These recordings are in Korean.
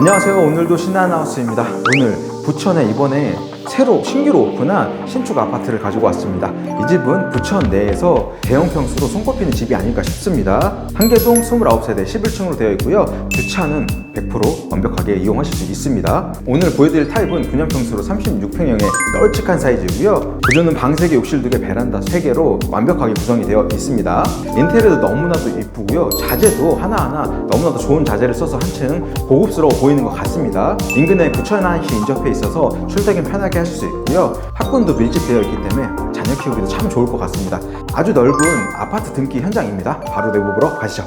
안녕하세요. 오늘도 신나하우스입니다. 오늘 부천에 이번에 새로 신규로 오픈한 신축 아파트를 가지고 왔습니다. 이 집은 부천 내에서 대형 평수로 손꼽히는 집이 아닐까 싶습니다. 한개동 29세대 11층으로 되어 있고요. 주차는 100% 완벽하게 이용하실 수 있습니다. 오늘 보여드릴 타입은 9년 평수로 36평형의 널찍한 사이즈고요. 구조는 방 3개, 욕실 2개, 베란다 3개로 완벽하게 구성이 되어 있습니다. 인테리어도 너무나도 이쁘고요. 자재도 하나하나 너무나도 좋은 자재를 써서 한층 고급스러워 보이는 것 같습니다. 인근에 부천항시 인접해 있어서 출퇴근 편하게 하실 수 있고요. 학군도 밀집되어 있기 때문에 자녀 키우기도 참 좋을 것 같습니다. 아주 넓은 아파트 등기 현장입니다. 바로 내부 보러 가시죠.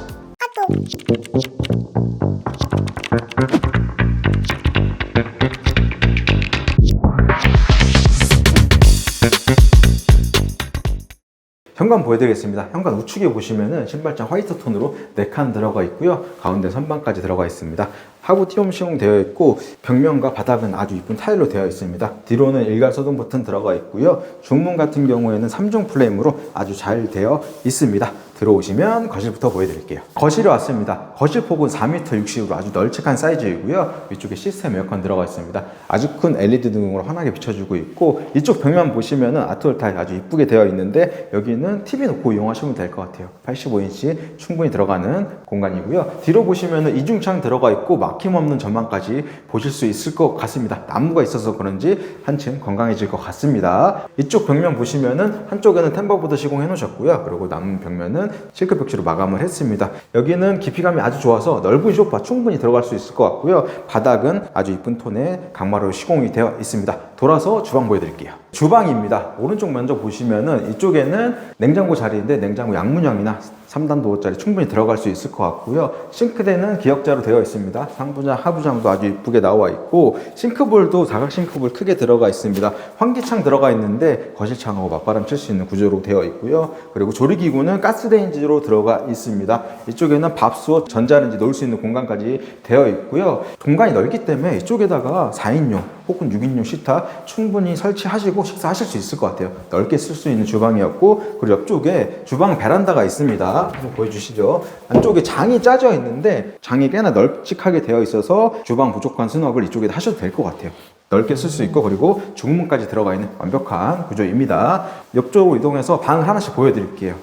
현관 보여드리겠습니다. 현관 우측에 보시면은 신발장 화이트 톤으로 4칸 들어가 있고요. 가운데 선반까지 들어가 있습니다. 하부 띄움 시공되어 있고 벽면과 바닥은 아주 이쁜 타일로 되어 있습니다. 뒤로는 일괄 소등 버튼 들어가 있고요. 중문 같은 경우에는 3중 플레임으로 아주 잘 되어 있습니다. 들어오시면 거실부터 보여드릴게요. 거실에 왔습니다. 거실 폭은 4m 60으로 아주 널찍한 사이즈이고요. 위쪽에 시스템 에어컨 들어가 있습니다. 아주 큰 LED 등으로 환하게 비춰주고 있고 이쪽 벽면 보시면은 아트월 타일 아주 이쁘게 되어 있는데 여기는 TV 놓고 이용하시면 될 것 같아요. 85인치 충분히 들어가는 공간이고요. 뒤로 보시면은 이중창 들어가 있고 막힘없는 전망까지 보실 수 있을 것 같습니다. 나무가 있어서 그런지 한층 건강해질 것 같습니다. 이쪽 벽면 보시면은 한쪽에는 템버보드 시공해 놓으셨고요. 그리고 남은 벽면은 실크 벽지로 마감을 했습니다. 여기는 깊이감이 아주 좋아서 넓은 소파 충분히 들어갈 수 있을 것 같고요. 바닥은 아주 이쁜 톤의 강마루 시공이 되어 있습니다. 돌아서 주방 보여드릴게요. 주방입니다. 오른쪽 먼저 보시면은 이쪽에는 냉장고 자리인데 냉장고 양문형이나 3단 도어짜리 충분히 들어갈 수 있을 것 같고요. 싱크대는 기역자로 되어 있습니다. 상부장, 하부장도 아주 이쁘게 나와 있고 싱크볼도 사각 싱크볼 크게 들어가 있습니다. 환기창 들어가 있는데 거실창하고 맞바람 칠 수 있는 구조로 되어 있고요. 그리고 조리기구는 가스레인지로 들어가 있습니다. 이쪽에는 밥솥, 전자레인지 놓을 수 있는 공간까지 되어 있고요. 공간이 넓기 때문에 이쪽에다가 4인용 혹은 6인용 식탁 충분히 설치하시고 식사하실 수 있을 것 같아요. 넓게 쓸 수 있는 주방이었고 그리고 옆쪽에 주방 베란다가 있습니다. 한번 보여주시죠. 안쪽에 장이 짜져 있는데 장이 꽤나 널찍하게 되어 있어서 주방 부족한 수납을 이쪽에 하셔도 될 것 같아요. 넓게 쓸 수 있고 그리고 중문까지 들어가 있는 완벽한 구조입니다. 옆쪽으로 이동해서 방을 하나씩 보여드릴게요.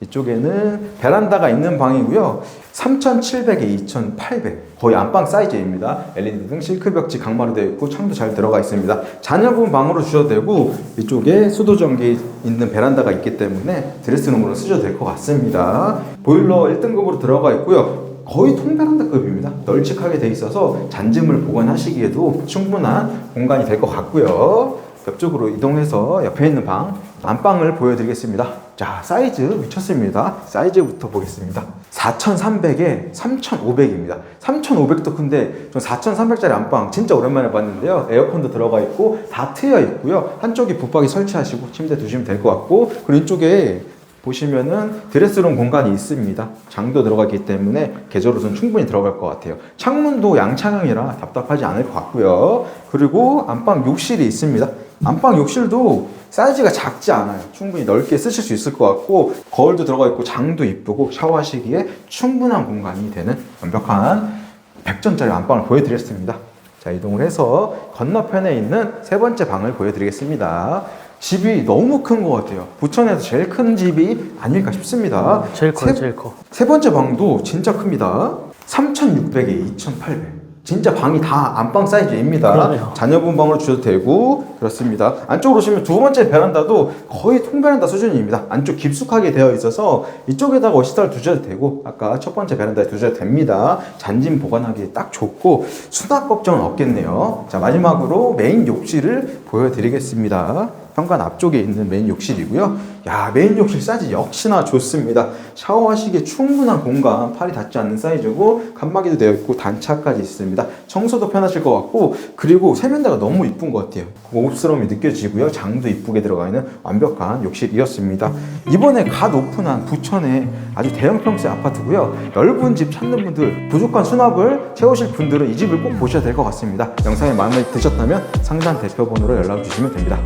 이쪽에는 베란다가 있는 방이고요. 3,700에 2,800 거의 안방 사이즈입니다. LED 등 실크 벽지 강마루 되어 있고 창도 잘 들어가 있습니다. 자녀분 방으로 주셔도 되고 이쪽에 수도 전기 있는 베란다가 있기 때문에 드레스룸으로 쓰셔도 될 것 같습니다. 보일러 1등급으로 들어가 있고요. 거의 통베란다급입니다. 널찍하게 돼 있어서 잔짐을 보관하시기에도 충분한 공간이 될 것 같고요. 옆쪽으로 이동해서 옆에 있는 방 안방을 보여드리겠습니다. 자 사이즈 미쳤습니다. 사이즈부터 보겠습니다. 4,300에 3,500입니다. 3,500도 큰데 전 4,300짜리 안방 진짜 오랜만에 봤는데요. 에어컨도 들어가 있고 다 트여 있고요. 한쪽에 붙박이 설치하시고 침대 두시면 될 것 같고 그리고 이쪽에 보시면은 드레스룸 공간이 있습니다. 장도 들어가기 때문에 계절옷은 충분히 들어갈 것 같아요. 창문도 양창형이라 답답하지 않을 것 같고요. 그리고 안방 욕실이 있습니다. 안방 욕실도 사이즈가 작지 않아요. 충분히 넓게 쓰실 수 있을 것 같고 거울도 들어가 있고 장도 이쁘고 샤워하시기에 충분한 공간이 되는 완벽한 100전짜리 안방을 보여드렸습니다. 자 이동을 해서 건너편에 있는 세 번째 방을 보여드리겠습니다. 집이 너무 큰 것 같아요. 부천에서 제일 큰 집이 아닐까 싶습니다. 제일 커요, 세- 제일 커. 세 번째 방도 진짜 큽니다. 3,600에 2,800. 진짜 방이 다 안방 사이즈입니다. 그러네요. 자녀분 방으로 주셔도 되고 그렇습니다. 안쪽으로 오시면 두 번째 베란다도 거의 통베란다 수준입니다. 안쪽 깊숙하게 되어 있어서 이쪽에다가 워시타를 두셔도 되고 아까 첫 번째 베란다에 두셔도 됩니다. 잔짐 보관하기 딱 좋고 수납 걱정은 없겠네요. 자 마지막으로 메인 욕실을 보여드리겠습니다. 현관 앞쪽에 있는 메인 욕실이고요. 야, 메인 욕실 사이즈 역시나 좋습니다. 샤워하시기에 충분한 공간, 팔이 닿지 않는 사이즈고, 칸막이도 되어 있고, 단차까지 있습니다. 청소도 편하실 것 같고, 그리고 세면대가 너무 이쁜 것 같아요. 고급스러움이 느껴지고요. 장도 이쁘게 들어가 있는 완벽한 욕실이었습니다. 이번에 갓 오픈한 부천의 아주 대형 평수의 아파트고요. 넓은 집 찾는 분들, 부족한 수납을 채우실 분들은 이 집을 꼭 보셔야 될 것 같습니다. 영상이 마음에 드셨다면 상단 대표 번호로 연락 주시면 됩니다.